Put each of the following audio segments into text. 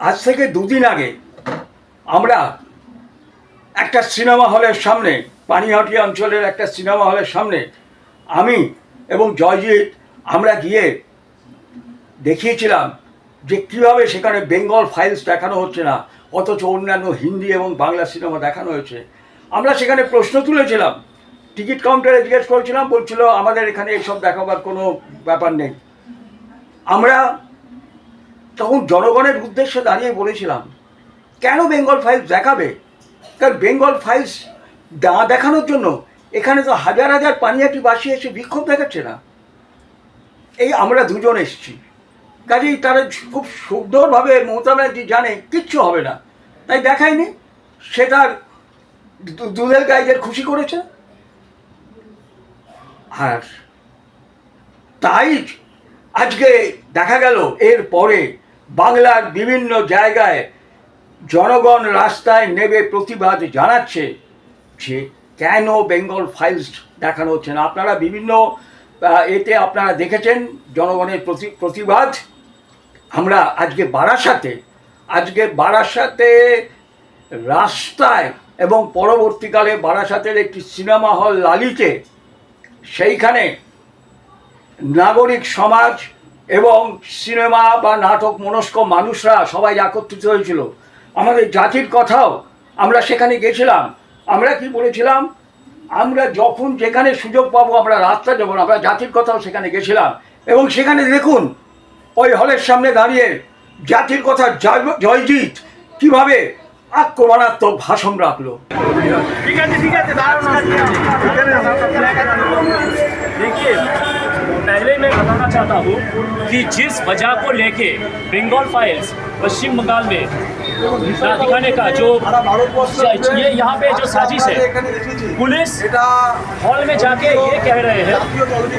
আজ থেকে দুদিন আগে আমরা একটা সিনেমা হলের সামনে, পানিহাটি অঞ্চলের একটা সিনেমা হলের সামনে, আমি এবং জয়জিৎ আমরা গিয়ে দেখিয়েছিলাম যে কীভাবে সেখানে বেঙ্গল ফাইলস দেখানো হচ্ছে না, অথচ অন্যান্য হিন্দি এবং বাংলা সিনেমা দেখানো হয়েছে। আমরা সেখানে প্রশ্ন তুলেছিলাম, টিকিট কাউন্টারে জিজ্ঞেস করেছিলাম, বলছিল আমাদের এখানে এসব দেখাবার কোনো ব্যাপার নেই। আমরা তখন জনগণের উদ্দেশ্যে দাঁড়িয়ে বলেছিলাম, কেন বেঙ্গল ফাইলস দেখাবে? কারণ বেঙ্গল ফাইলস না দেখানোর জন্য এখানে তো হাজার হাজার পানিয়াটি বাসী এসে বিক্ষোভ দেখাচ্ছে না। এই আমরা দুজন এসেছি। কাজেই তারা খুব সুন্দরভাবে মমতা ব্যানার্জি জানে কিচ্ছু হবে না। তাই দেখায়নি সে তার দু- দুধের গাইদের খুশি করেছে। আর তাই আজকে দেখা গেল এর পরে বাংলার বিভিন্ন জায়গায় জনগণ রাস্তায় নেবে প্রতিবাদ জানাচ্ছে যে কেন বেঙ্গল ফাইলস দেখানো হচ্ছে না? আপনারা বিভিন্ন এতে আপনারা দেখেছেন জনগণের প্রতি প্রতিবাদ। আমরা আজকে বারাসাতে আজকে বারাসাতে রাস্তায় এবং পরবর্তীকালে বারাসাতের একটি সিনেমা হল লালিতে, সেইখানে নাগরিক সমাজ এবং সিনেমা বা নাটক মনস্ক মানুষরা সবাই একত্রিত হয়েছিল। আমাদের জাতির কথাও আমরা সেখানে গেছিলাম। আমরা কি বলেছিলাম? আমরা যখন যেখানে সুযোগ পাবো আমরা রাস্তা যাব, আমরা জাতির কথাও সেখানে গেছিলাম। এবং সেখানে দেখুন, ওই হলের সামনে দাঁড়িয়ে জাতির কথা জয়- জয়জিৎ কীভাবে আক্রমণাত্মক ভাষণ রাখল। ঠিক আছে ঠিক আছে चाहता हूँ कि जिस वजह को लेके बंगाल फाइल्स पश्चिम बंगाल में दिखाने का जो ये यहाँ पे जो साजिश है, पुलिस हॉल में जाके ये कह रहे हैं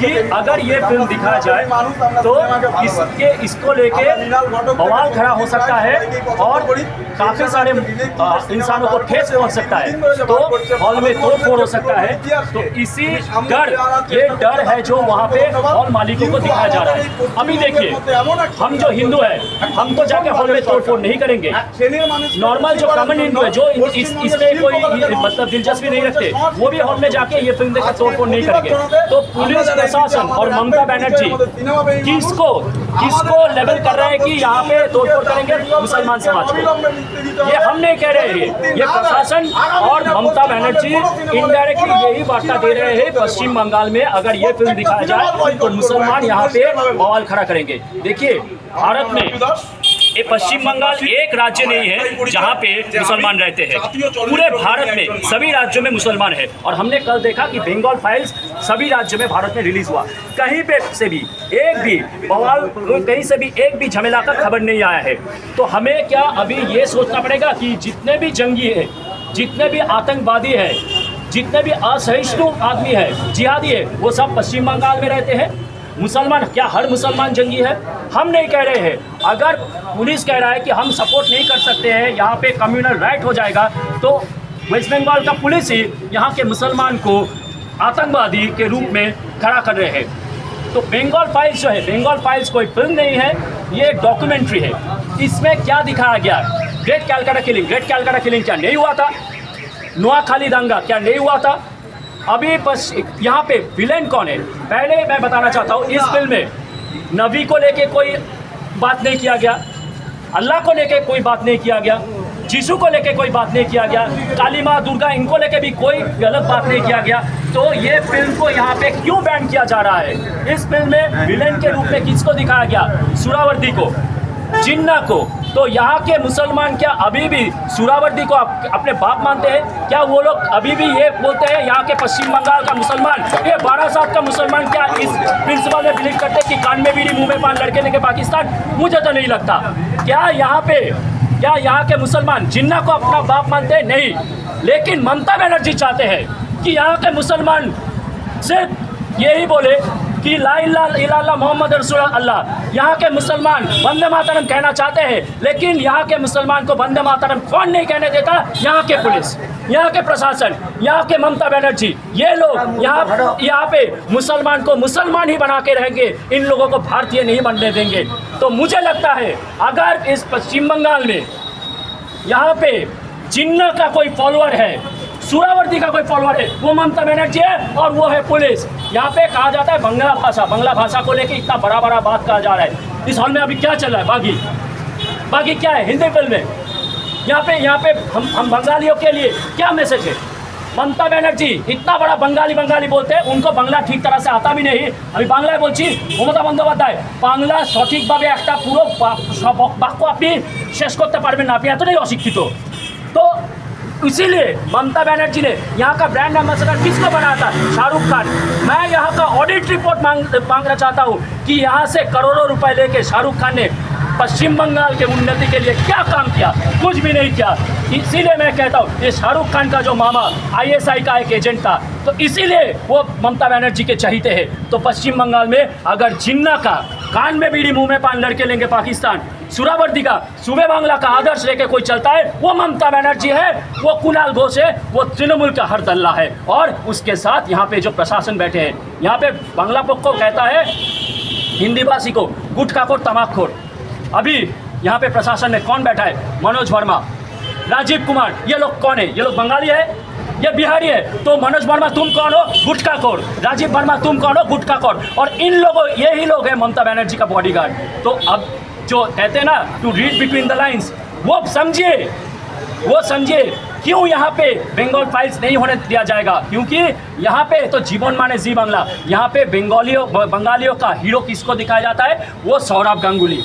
कि अगर ये फ़िल्म दिखाया जाए तो इसके, इसको लेके बवाल खड़ा हो सकता है और काफ़ी सारे इंसानों को ठेस पहुँच सकता है। तो हॉल में तोड़ फोड़ हो सकता है। तो इसी डर, ये डर है जो वहाँ पे हॉल मालिकों को दिखाया जा रहा है। अभी देखिए, हम जो हिंदू है हम तो जाके हॉल में तोड़ फोड़ नहीं करेंगे नॉर्मल जो कॉमन हिंदू है जो इसमें कोई मतलब दिलचस्पी नहीं रखते वो भी हॉल में जाके ये फ़िल्म देकर तोड़ फोड़ नहीं करेंगे तो पुलिस प्रशासन और ममता बनर्जी किसको किसको लेवल कर रहे हैं कि यहाँ पे तोड़ फोड़ करेंगे मुसलमान समाज को ये हम नहीं कह रहे हैं ये प्रशासन और ममता बनर्जी इनडायरेक्टली यही वार्ता दे रहे हैं पश्चिम बंगाल में अगर ये फ़िल्म दिखाया जाए तो मुसलमान यहाँ पे बवाल खड़ा करेंगे देखिए भारत में ये पश्चिम बंगाल एक राज्य नहीं है जहाँ पे मुसलमान रहते हैं। पूरे भारत में सभी राज्यों में मुसलमान है। और हमने कल देखा कि बंगाल फाइल्स सभी राज्यों में भारत में रिलीज़ हुआ। कहीं पे से भी, एक भी बवाल कहीं से भी एक भी झमेला का खबर नहीं आया है। तो हमें क्या अभी ये सोचना पड़ेगा कि जितने भी जंगी है, जितने भी आतंकवादी है, जितने भी असहिष्णु आदमी है, जिहादी है, वो सब पश्चिम बंगाल में रहते हैं। मुसलमान, क्या हर मुसलमान जंगी है? हम नहीं कह रहे हैं। अगर पुलिस कह रहा है कि हम सपोर्ट नहीं कर सकते हैं, यहाँ पे कम्युनल राइट हो जाएगा तो वेस्ट बंगाल का पुलिस ही यहाँ के मुसलमान को आतंकवादी के रूप में खड़ा कर रहे हैं। तो बंगाल फाइल्स जो है बंगाल फाइल्स कोई फ़िल्म नहीं है, ये डॉक्यूमेंट्री है। इसमें क्या दिखाया गया? Great Calcutta killing great Calcutta killing क्या नहीं हुआ था? नोआखाली दंगा क्या नहीं हुआ था? अभी बस यहाँ पे विलेन कौन है? पहले मैं बताना चाहता हूँ इस फ़िल्म में नबी को लेके कोई बात नहीं किया गया अल्लाह को लेके कोई बात नहीं किया गया जीसू को लेके कोई बात नहीं किया गया काली माँ दुर्गा इनको लेके भी कोई गलत बात नहीं किया गया। तो ये फ़िल्म को यहाँ पे क्यों बैन किया जा रहा है? इस फ़िल्म में विलेन के रूप में किसको दिखाया गया? सुरावर्दी को। जिन्ना को। तो यहाँ के मुसलमान क्या अभी भी सुरावर्दी को अप, अपने बाप मानते हैं? क्या वो लोग अभी भी ये बोलते हैं यहाँ के पश्चिम बंगाल का मुसलमान? ये बारह साल का मुसलमान क्या इस प्रिंसिपल में बिलीव करते हैं कि कान में बीड़ी मुँह में पान लड़के लेके पाकिस्तान? मुझे तो नहीं लगता। क्या यहाँ पे क्या यहाँ के मुसलमान जिन्ना को अपना बाप मानते हैं? नहीं। लेकिन ममता बनर्जी चाहते हैं कि यहाँ के मुसलमान सिर्फ़ यही बोले कि ला इला मोहम्मद रसूल अल्लाह यहाँ के मुसलमान वंदे मातरम कहना चाहते हैं, लेकिन यहाँ के मुसलमान को वंदे मातरम कौन नहीं कहने देता? यहाँ के पुलिस, यहाँ के प्रशासन, यहाँ के ममता बनर्जी। ये लोग यहाँ यहाँ पे मुसलमान को मुसलमान ही बना के रहेंगे, इन लोगों को भारतीय नहीं बनने देंगे। तो मुझे लगता है, अगर इस पश्चिम बंगाल में यहाँ पे जिन्ना का कोई फॉलोअर है सूरावर्ती का कोई फॉलोअर है वो ममता बनर्जी है और वो है पुलिस यहाँ पे कहा जाता है बंगला भाषा बंगला भाषा को लेके इतना बड़ा बड़ा बात कहा जा रहा है इस हॉल में अभी क्या चल रहा है बागी बाकी क्या है हिंदी फिल्म में यहाँ पे यहाँ पे हम हम बंगालियों के लिए क्या मैसेज है ममता बनर्जी इतना बड़ा बंगाली बंगाली बोलते हैं उनको बांग्ला ঠিক तरह से आता भी नहीं আমি বাংলায় বলছি মমতা বন্দ্যোপাধ্যায় বাংলা সঠিকভাবে একটা পুরো বা- সব বাক্য আপনি শেষ করতে পারবেন না আপনি এতটাই অশিক্ষিত তো इसीलिए ममता बनर्जी ने यहाँ का ब्रांड एम्बेसडर किसको बनाया था? शाहरुख खान। मैं यहाँ का ऑडिट रिपोर्ट मांग, मांगना चाहता हूँ कि यहाँ से करोड़ों रुपए लेके शाहरुख खान ने पश्चिम बंगाल के उन्नति के लिए क्या काम किया? कुछ भी नहीं किया। इसीलिए मैं कहता हूँ, ये शाहरुख खान का जो मामा आईएसआई का एक एजेंट था तो इसीलिए वो ममता बनर्जी के चाहते हैं। तो पश्चिम बंगाल में अगर जिन्ना का कान में बीड़ी मुँह में पान लड़के लेंगे पाकिस्तान सुरावर्दी का, सूबे बांग्ला का आदर्श लेके कोई चलता है, वो ममता बनर्जी है, वो कुणाल घोष है, वो तृणमूल का हर दल्ला है। और उसके साथ यहाँ पे जो प्रशासन बैठे हैं, यहाँ पे बांग्ला को कहता है, हिंदी भाषी को गुटखाखोर तमाकखोर अभी यहाँ पे प्रशासन में कौन बैठा है? मनोज वर्मा। राजीव कुमार, ये लोग कौन है? ये लोग बंगाली है? ये बिहारी है? तो मनोज वर्मा, तुम कौन हो? गुटका खोर। राजीव वर्मा, तुम कौन हो? गुटका खोर। और इन लोगों, ये ही लोग हैं ममता बनर्जी का बॉडीगार्ड तो अब जो कहते हैं ना to read between the lines वो समझिए वो समझिए, क्यों यहाँ पे बंगाल फाइल्स नहीं होने दिया जाएगा? क्योंकि यहाँ पे तो जीवन माने जी बंगला, यहाँ पे बंगालियों बंगालियों का हीरो किसको दिखाया जाता है? वो सौरभ गांगुली।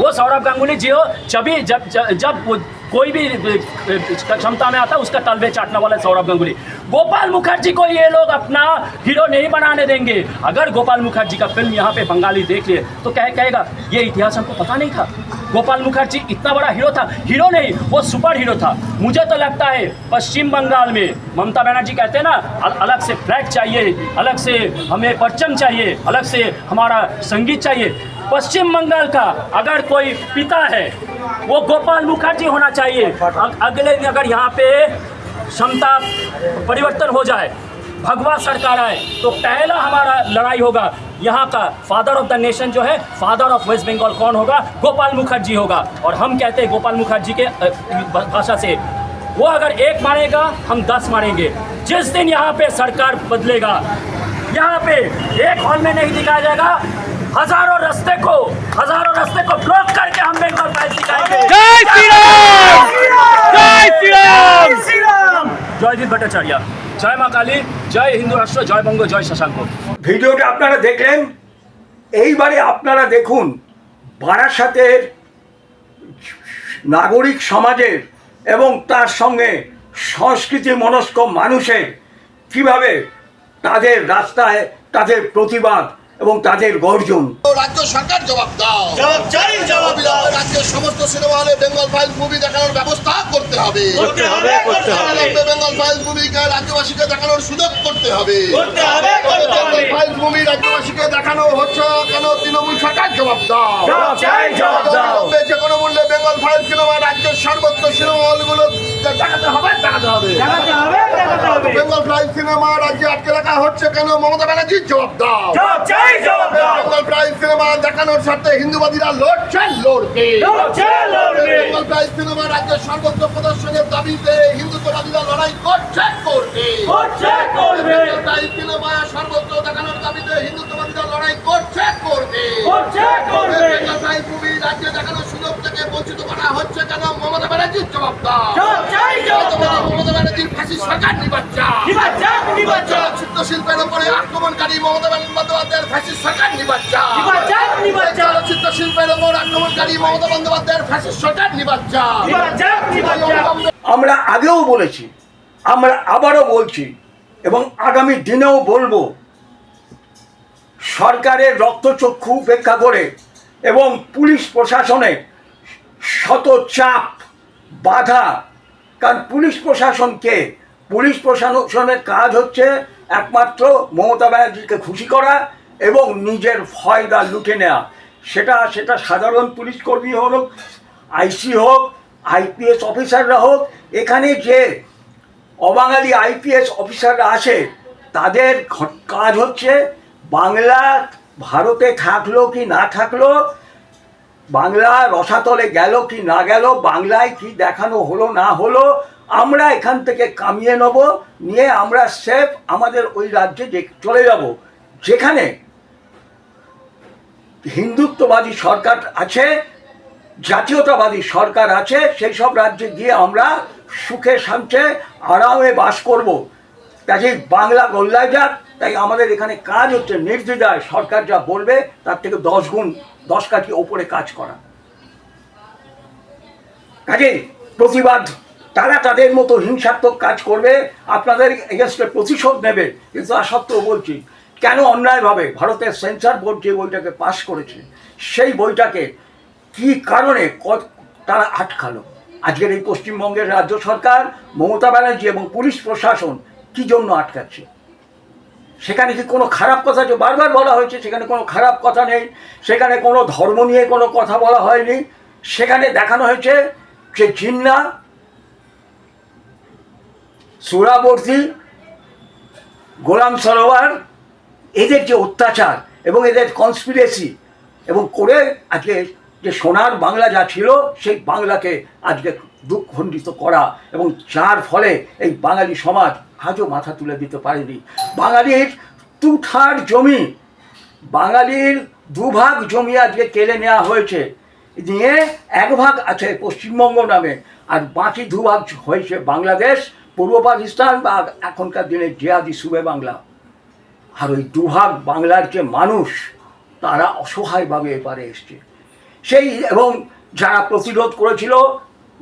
वो सौरभ गांगुली जो जब जब जब, जब कोई भी क्षमता में आता है उसका तलबे चाटने वाला सौरभ गांगुली। गोपाल मुखर्जी को ये लोग अपना हीरो नहीं बनाने देंगे। अगर गोपाल मुखर्जी का फ़िल्म यहाँ पे बंगाली देख लिए तो कह कहेगा ये इतिहास हमको पता नहीं था। गोपाल मुखर्जी इतना बड़ा हीरो था। हीरो नहीं वो सुपर हीरो था। मुझे तो लगता है पश्चिम बंगाल में ममता बनर्जी कहते हैं ना अल- अलग से फ्लैग चाहिए अलग से हमें परचम चाहिए अलग से हमारा संगीत चाहिए। पश्चिम बंगाल का अगर कोई पिता है, वो गोपाल मुखर्जी होना चाहिए। अगले दिन अगर यहाँ पे क्षमता परिवर्तन हो जाए, भगवा सरकार आए तो पहला हमारा लड़ाई होगा। यहाँ का फादर ऑफ़ द नेशन जो है फादर ऑफ़ वेस्ट बंगाल कौन होगा? गोपाल मुखर्जी होगा। और हम कहते हैं गोपाल मुखर्जी के भाषा से, वो अगर एक मारेगा, हम दस मारेंगे। जिस दिन यहाँ पे सरकार बदलेगा, यहाँ पे एक हॉल में नहीं दिखाया जाएगा हजारों रास्ते को हजारों रास्ते को ब्लॉक करके हम बंगाल फाइल दिखाएंगे जय श्री राम जय श्री राम জয়দীপ ভট্টাচার্য জয় মা কালী জয় হিন্দু রাষ্ট্র জয় বঙ্গ জয় শশাঙ্ক ভিডিওটা আপনারা দেখলেন এইবারে আপনারা দেখুন বারাসাতের নাগরিক সমাজের এবং তার সঙ্গে সংস্কৃতি মনস্ক মানুষের কিভাবে তাদের রাস্তায় তাদের প্রতিবাদ এবং তাদের গর্জন। রাজ্য সরকার জবাব দাও। জবাব চাই জবাব দাও। রাজ্যের সমস্ত সিনেমা হলে বেঙ্গল ফাইল মুভি দেখানোর ব্যবস্থা করতে হবে। করতে হবে করতে হবে। বেঙ্গল ফাইল মুভিকে রাজ্যবাসীকে দেখানোর সুযোগ করতে হবে। করতে হবে করতে হবে। ফাইল মুভি রাজ্যবাসীকে দেখানো হচ্ছে না কেন তৃণমূল সরকার জবাব দাও। জবাব চাই জবাব দাও। যে কোনো মূল্যে ফাইল সিনেমা রাজ্যের সর্বত্র সিনেমা হলগুলো দেখাতে হবে হবে। বেঙ্গল সিনেমা রাজ্যে আটকে রাখা হচ্ছে কেন? মমতা জবাব দাও। বেঙ্গল প্রাইজ সিনেমা দেখানোর স্বার্থে হিন্দুবাদীরা লড়ছেন লড়বে। বেঙ্গল প্রাইজ সিনেমা রাজ্যের সর্বত্র প্রদর্শনের দাবিতে হিন্দুত্ববাদীরা লড়াই করছে করবে। বেঙ্গল প্রাইজ সিনেমা সর্বত্র দেখানোর দাবিতে হিন্দুত্ববাদীরা লড়াই করছে করবে। বেঙ্গল প্রাইজ মুভি রাজ্যে দেখানোর সুযোগ করা হচ্ছে কেন? মমতা ব্যানার্জির জবাব দাও জবাব চাই জবাব দাও মমতা ব্যানার্জির ফাঁসি সরকার নিবাচ্চা নিবাচ্চা নিবাচ্চা শিল্পের উপরে আক্রমণকারী মমতা বন্দ্যোপাধ্যায়ের ফ্যাসিস্ট সরকার নিবাচ্চা নিবাচ্চা নিবাচ্চা শিল্পের উপর আক্রমণকারী মমতা বন্দ্যোপাধ্যায়ের ফ্যাসিস্ট সরকার নিবাচ্চা নিবাচ্চা নিবাচ্চা আমরা আগেও বলেছি আমরা আবারও বলছি এবং আগামী দিনেও বলব সরকারের রক্তচক্ষু উপেক্ষা করে এবং পুলিশ প্রশাসনের শত চাপ বাধা। কারণ পুলিশ প্রশাসনকে, পুলিশ প্রশাসনের কাজ হচ্ছে একমাত্র মমতা ব্যানার্জিকে খুশি করা এবং নিজের ফয়দা লুটে নেওয়া। সেটা সেটা সাধারণ পুলিশ কর্মী হোক, আইসি হোক, আইপিএস অফিসাররা হোক, এখানে যে অবাঙালি আইপিএস অফিসাররা আসে, তাদের কাজ হচ্ছে বাংলা, ভারতে থাকল কি না থাকল বাংলা রসাতলে গেল কি না গেল, বাংলায় কি দেখানো হলো না হলো, আমরা এখান থেকে কামিয়ে নেব, নিয়ে আমরা সেফ আমাদের ওই রাজ্যে চলে যাব। যেখানে হিন্দুত্ববাদী সরকার আছে, জাতীয়তাবাদী সরকার আছে, সেই সব রাজ্যে গিয়ে আমরা সুখে শান্তে আরামে বাস করব। কাজে বাংলা গোল্লায় যাক, তাই আমাদের এখানে কাজ হচ্ছে, নির্দ্বিধায় সরকার যা বলবে, তার থেকে দশ গুণ দশ কাঠি ওপরে কাজ করা। কাজে প্রতিবাদ, তারা তাদের মতো হিংসাত্মক কাজ করবে, আপনাদের এগেনস্টে প্রতিশোধ নেবে। কিন্তু তা সত্ত্বেও বলছি, কেন অন্যায়ভাবে ভারতের সেন্সার বোর্ড যে বইটাকে পাশ করেছে, সেই বইটাকে কি কারণে তারা আটকালো? আজকের এই পশ্চিমবঙ্গের রাজ্য সরকার, মমতা ব্যানার্জি এবং পুলিশ প্রশাসন কি জন্য আটকাচ্ছে? সেখানে কি কোনো খারাপ কথা যে বারবার বলা হয়েছে? সেখানে কোনো খারাপ কথা নেই। সেখানে কোনো ধর্ম নিয়ে কোনো কথা বলা হয়নি। সেখানে দেখানো হয়েছে যে জিন্না, সুরাবর্তী, গোলাম সরোয়ার, এদের যে অত্যাচার এবং এদের কনস্পিরেসি এবং করে আজকে যে সোনার বাংলা যা ছিল, সেই বাংলাকে আজকে দুঃখণ্ডিত করা এবং যার ফলে এই বাঙালি সমাজ আজও মাথা তুলে দিতে পারেনি। বাঙালির তুঠার জমি, বাঙালির দুভাগ জমি আজকে কেড়ে নেওয়া হয়েছে। নিয়ে এক ভাগ আছে পশ্চিমবঙ্গ নামে, আর বাকি দুভাগ হয়েছে বাংলাদেশ, পূর্ব পাকিস্তান বা এখনকার দিনে জিয়াদি সুবে বাংলা। আর ওই দুভাগ বাংলার যে মানুষ, তারা অসহায়ভাবে এপারে এসছে। সেই এবং যারা প্রতিরোধ করেছিল,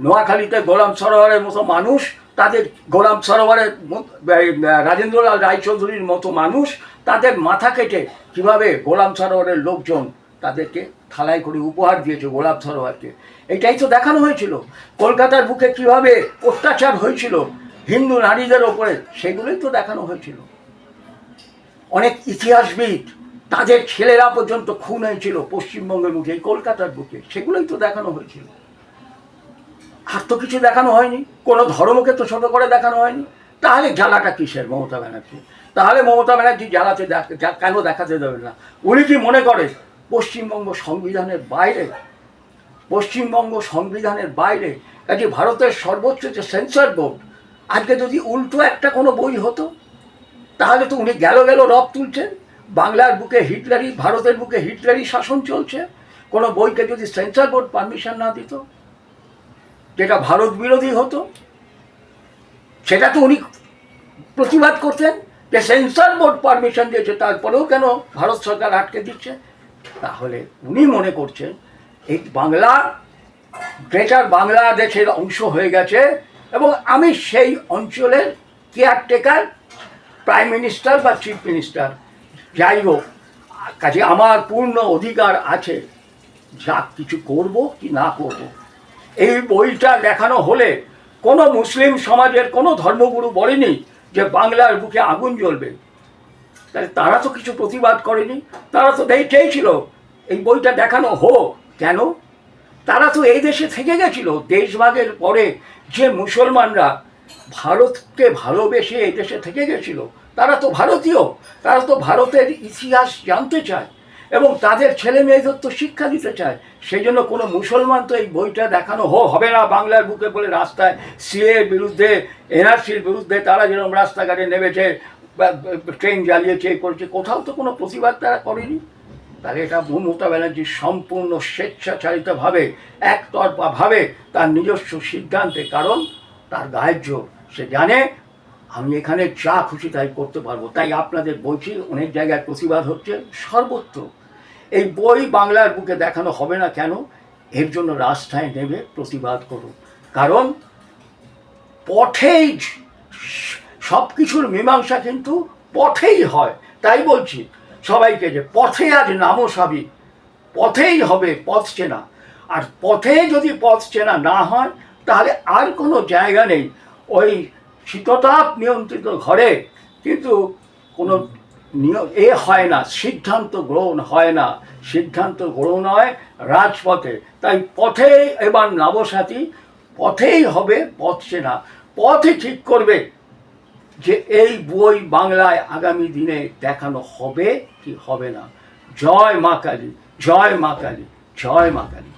নোয়াখালীতে গোলাম সরোয়ারের মতো মানুষ, তাদের গোলাম সরোয়ারের মত- রাজেন্দ্রলাল রায়চৌধুরীর মতো মানুষ, তাদের মাথা কেটে কীভাবে গোলাম সরোয়ারের লোকজন তাদেরকে থালায় করে উপহার দিয়েছে গোলাপ সরোয়ারকে এটাই তো দেখানো হয়েছিল। কলকাতার বুকে কীভাবে অত্যাচার হয়েছিল, হিন্দু নারীদের ওপরে, সেগুলোই তো দেখানো হয়েছিল। অনেক ইতিহাসবিদ তাদের ছেলেরা পর্যন্ত খুন হয়েছিল পশ্চিমবঙ্গের এই কলকাতার বুকে। সেগুলোই তো দেখানো হয়েছিল। আর তো কিছু দেখানো হয়নি। কোনো ধর্মকে তো ছোট করে দেখানো হয়নি। তাহলে জ্বালাটা কিসের মমতা ব্যানার্জি? তাহলে মমতা ব্যানার্জি জ্বালাতে কেন দেখাতে দেবেন না? উনি কি মনে করে পশ্চিমবঙ্গ সংবিধানের বাইরে? পশ্চিমবঙ্গ সংবিধানের বাইরে? কাজে ভারতের সর্বোচ্চ যে সেন্সর বোর্ড আজকে যদি উল্টো একটা কোনো বই হতো, তাহলে তো উনি গেল গেল রব তুলছেন। বাংলার বুকে হিটলারি ভারতের বুকে হিটলারি শাসন চলছে। কোনো বইকে যদি সেন্সর বোর্ড পারমিশন না দিত, যেটা ভারত বিরোধী হতো, সেটা তো উনি প্রতিবাদ করতেন যে সেন্সর বোর্ড পারমিশন দিয়েছে, তারপরেও কেন ভারত সরকার আটকে দিচ্ছে? তাহলে উনি মনে করছেন, এই বাংলা, গ্রেটার বাংলাদেশের অংশ হয়ে গেছে, এবং আমি সেই অঞ্চলের কেয়ারটেকার প্রাইম মিনিস্টার বা চিফ মিনিস্টার যাই হোক কাজে আমার পূর্ণ অধিকার আছে, যা কিছু করব কি না করব। এই বইটা দেখানো হলে কোনো মুসলিম সমাজের কোনো ধর্মগুরু বলেনি যে বাংলার বুকে আগুন জ্বলবে। তাহলে তারা তো কিছু প্রতিবাদ করেনি, তারা তো চেয়েছিল এই বইটা দেখানো হোক। কেন? তারা তো এই দেশে থেকে গেছিল। দেশভাগের পরে যে মুসলমানরা ভারতকে ভালোবেসে এই দেশে থেকে গেছিল। তারা তো ভারতীয়, তারা তো ভারতের ইতিহাস জানতে চায় এবং তাদের ছেলে মেয়েদের তো শিক্ষা দিতে চায়। সেই জন্য কোনো মুসলমান তো এই বইটা দেখানো হো, হবে না বাংলার বুকে বলে রাস্তায় সিএর বিরুদ্ধে, এনআরসির বিরুদ্ধে তারা যেরকম রাস্তাঘাটে নেমেছে ট্রেন জ্বালিয়েছে, এ করেছে, কোথাও তো কোনো প্রতিবাদ তারা করেনি। তাহলে এটা মমতা ব্যানার্জি সম্পূর্ণ স্বেচ্ছাচারিতভাবে, একতরফাভাবে তার নিজস্ব সিদ্ধান্তে, কারণ তার গায়ের সে জানে আমি এখানে যা খুশি তাই করতে পারব। তাই আপনাদের বলছি অনেক জায়গায় প্রতিবাদ হচ্ছে। সর্বত্র। এই বই বাংলার বুকে দেখানো হবে না কেন? এর জন্য রাস্তায় নেমে প্রতিবাদ করুন। কারণ পথেই সব কিছুর মীমাংসা কিন্তু পথেই হয়। তাই বলছি, সবাইকে যে পথে আজ নামো সবই পথেই হবে, পথ চেনা। আর পথে যদি পথ চেনা না হয় তাহলে আর কোনো জায়গা নেই। ওই শীততাপ নিয়ন্ত্রিত ঘরে কিন্তু কোনো নিয়ম এ হয় না, সিদ্ধান্ত গ্রহণ হয় না। সিদ্ধান্ত গ্রহণ হয় রাজপথে। তাই পথে এবার নবসাথী পথেই হবে, পথ চেনা। পথে ঠিক করবে যে এই বই বাংলায় আগামী দিনে দেখানো হবে কি হবে না। জয় মা কালী, জয় মা কালী, জয় মা কালী।